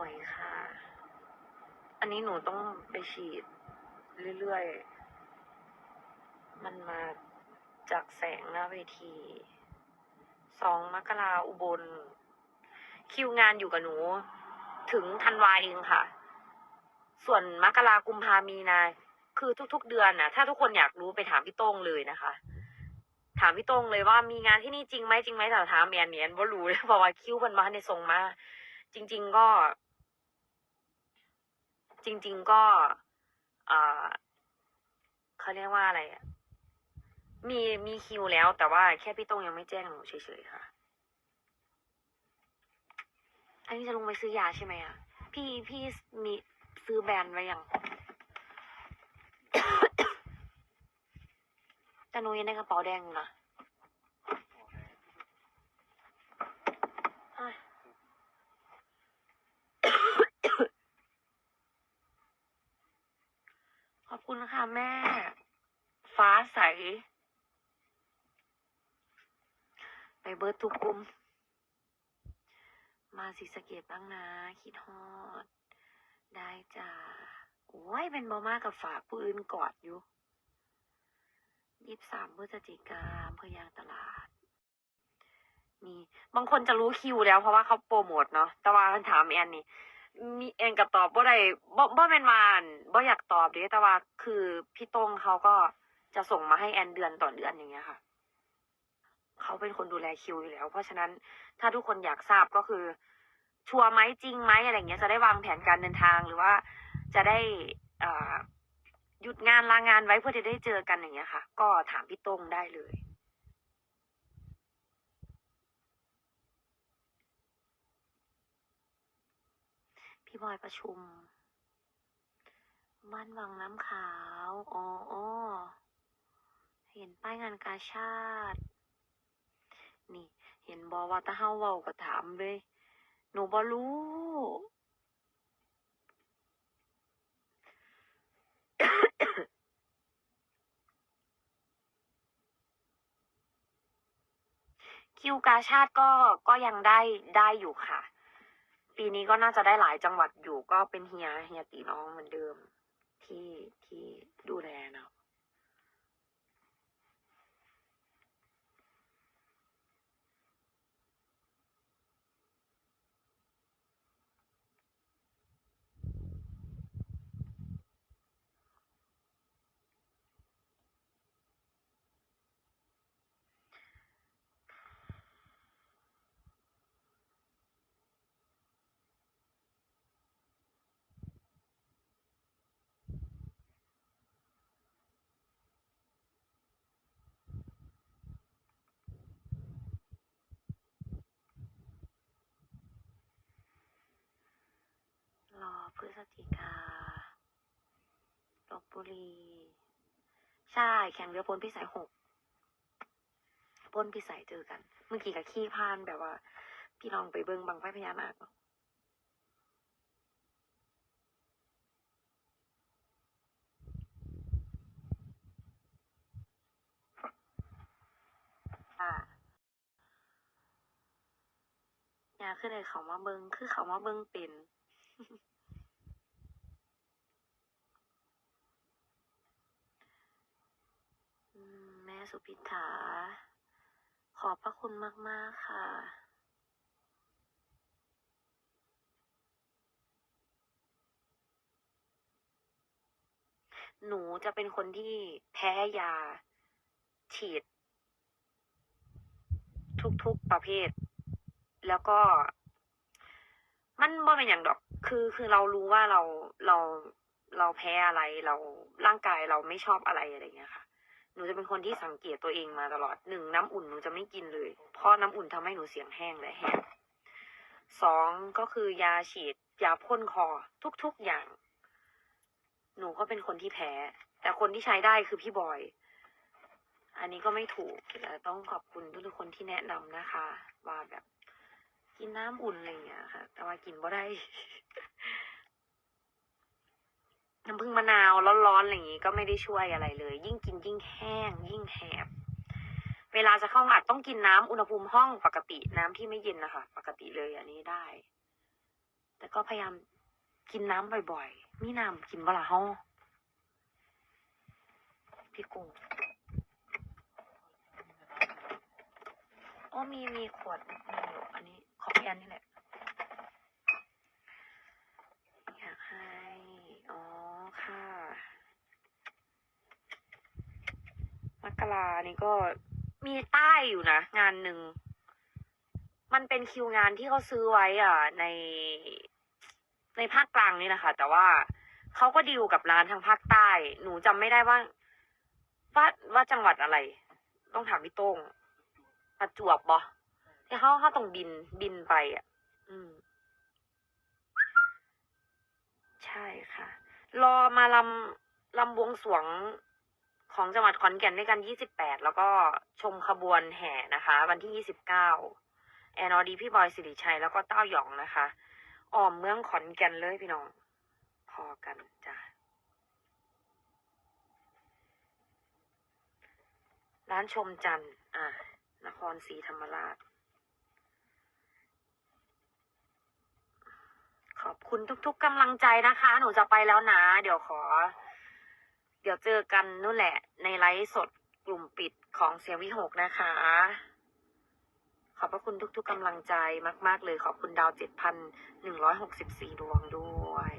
วยค่ะ อันนี้หนูต้องไปฉีดเรื่อยๆ มันมาจากแสงหน้าเวทีสองมกราอุบล คิวงานอยู่กับหนู ถึงธันวาเองค่ะ ส่วนมกรากุมภามีนาคือทุก ๆ เดือนนะถ้าทุกคนอยากรู้ไปถามพี่โต้งเลยนะคะ ถามพี่โต้งเลยว่ามีงานที่นี่จริงไหมจริงไหมแต่ถามแมนเนียนว่ารู้เลยเพราะว่าคิวมันมาในทรงมา จริง ๆ ก็ จริง ๆ ก็อ่าเขาเรียกว่าอะไรอะมีมีคิวแล้ว แต่ว่าแค่พี่โต้งยังไม่แจ้งหนูเฉยๆค่ะ อันนี้จะลงไปซื้อยาใช่ไหมอะพี่พี่มีซื้อแบรนด์ไว้ยังแต่หนูยังในกระเป๋าแดงอยู่นะอ้าย ข อบคุณค่ะแม่ ฟ้าใส ไปเบิร์ดทุกกลุ่มมาสิสะเกตบ้างนะ คิดฮอด ได้จ้าโอ้ยเป็นบอมากับฝากผู้อื่นกอดอยู่ยี่สิบสามพฤศจิกาอำเภอยางตลาดมีบางคนจะรู้คิวแล้วเพราะว่าเขาโปรโมทเนาะแต่ว่าถามแอนนี่ มีแอนกับตอบบ่ได้บ่บ่แม่นวาอั่นบ่อยากตอบเด้แต่ว่าคือพี่โต้งเขาก็จะส่งมาให้แอนเดือนต่อเดือนอย่างเงี้ยค่ะ เขาเป็นคนดูแลคิวอยู่แล้ว เพราะฉะนั้นถ้าทุกคนอยากทราบก็คือ ชัวร์ไหมจริงไหมอะไรเงี้ยจะได้วางแผนการเดินทางหรือว่าจะได้อ่าหยุดงานลางานไว้เพื่อจะได้เจอกันอย่างเงี้ยค่ะ ก็ถามพี่โต้งได้เลย พี่บอยประชุม บ้านวังน้ำขาวอ๋ออเห็นป้ายงานกาชาติ นี่ เห็นบอว่าตาเฮาเว้าก็ถามเลย หนูบอรู้คิวกาชาติก็ก็ยังได้ได้อยู่ค่ะ ปีนี้ก็น่าจะได้หลายจังหวัดอยู่ก็เป็นเฮียเฮียตีน้องเหมือนเดิมที่ที่ดูแลเนาะรอ พฤศจิกาลบบุรี ใช่แข่งเรือพลพิสัยหกพลพิสัยเจอกัน เมื่อกี้กับขี้พานแบบว่า พี่น้องไปเบิ้งบังไฟพญานาคเนาะค่ะอยาขึ้นเลยเขามาเบิงคือเขามาเบิงเป็น อืมแม่ สุพิธาขอบพระคุณมาก ๆ ค่ะ หนูจะเป็นคนที่แพ้ยา ฉีด ทุก ๆ ประเภท แล้วก็ มันบ่เป็นอย่างดอก คือคือเรารู้ว่าเราเราเราแพ้อะไรเราร่างกายเราไม่ชอบอะไรอะไรอย่างเงี้ยค่ะ หนูจะเป็นคนที่สังเกตตัวเองมาตลอดหนึ่งน้ำอุ่นหนูจะไม่กินเลย เพราะน้ำอุ่นทำให้หนูเสียงแห้งและแห้งสองก็คือยาฉีดยาพ่นคอทุกๆอย่าง หนูก็เป็นคนที่แพ้ แต่คนที่ใช้ได้คือพี่บอย อันนี้ก็ไม่ถูกแต่ต้องขอบคุณทุกๆคนที่แนะนำนะคะ ว่าแบบกินน้ำอุ่นอะไรอย่างเงี้ยค่ะ แต่ว่ากินบ่ได้ น้ำผึ้งมะนาวร้อนๆอะไรอย่างงี้ก็ไม่ได้ช่วยอะไรเลย ยิ่งกินยิ่งแห้ง ยิ่งแหบ เวลาจะเข้าอัดต้องกินน้ำอุณหภูมิห้องปกติน้ำที่ไม่เย็นนะคะปกติเลยอันนี้ได้ แต่ก็พยายามกินน้ำบ่อยๆ มีน้ำกินเวลาเฮาพี่กุ้งอ๋อมีมีขวดอันนี้ขอพี่อันนี่แหละ อยากให้ อ๋อ ค่ะ มกรานี่ก็มีใต้อยู่นะ งานหนึ่ง มันเป็นคิวงานที่เขาซื้อไว้ อะ ในในภาคกลางนี่นะคะ แต่ว่าเขาก็ดีลกับร้านทางภาคใต้ หนูจำไม่ได้ว่าว่าว่าจังหวัดอะไร ต้องถามพี่โต้งประจวบบ่ที่เขาเขาต้องบินบินไปอะ อืม ใช่ค่ะ รอมาลำลำบวงสวง ของจังหวัดขอนแก่นด้วยกัน 28 แล้วก็ชมขบวนแห่นะคะ วันที่ 29 แอนอดีพี่บอยสิริชัยแล้วก็เต้าหยองนะคะอ้อมเมืองขอนแก่นเลยพี่น้อง พอกันจ้ะร้านชมจันทร์อะนครศรีธรรมราช ขอบคุณทุกๆกำลังใจนะคะ หนูจะไปแล้วนะ เดี๋ยวขอ เดี๋ยวเจอกันนู่นแหละ ในไลฟ์สดกลุ่มปิดของเสียงวิหกนะคะ ขอบพระคุณทุกๆกำลังใจมาก ๆ เลยขอบคุณดาวเจ็ดพันหนึ่งร้อยหกสิบสี่ดวงด้วย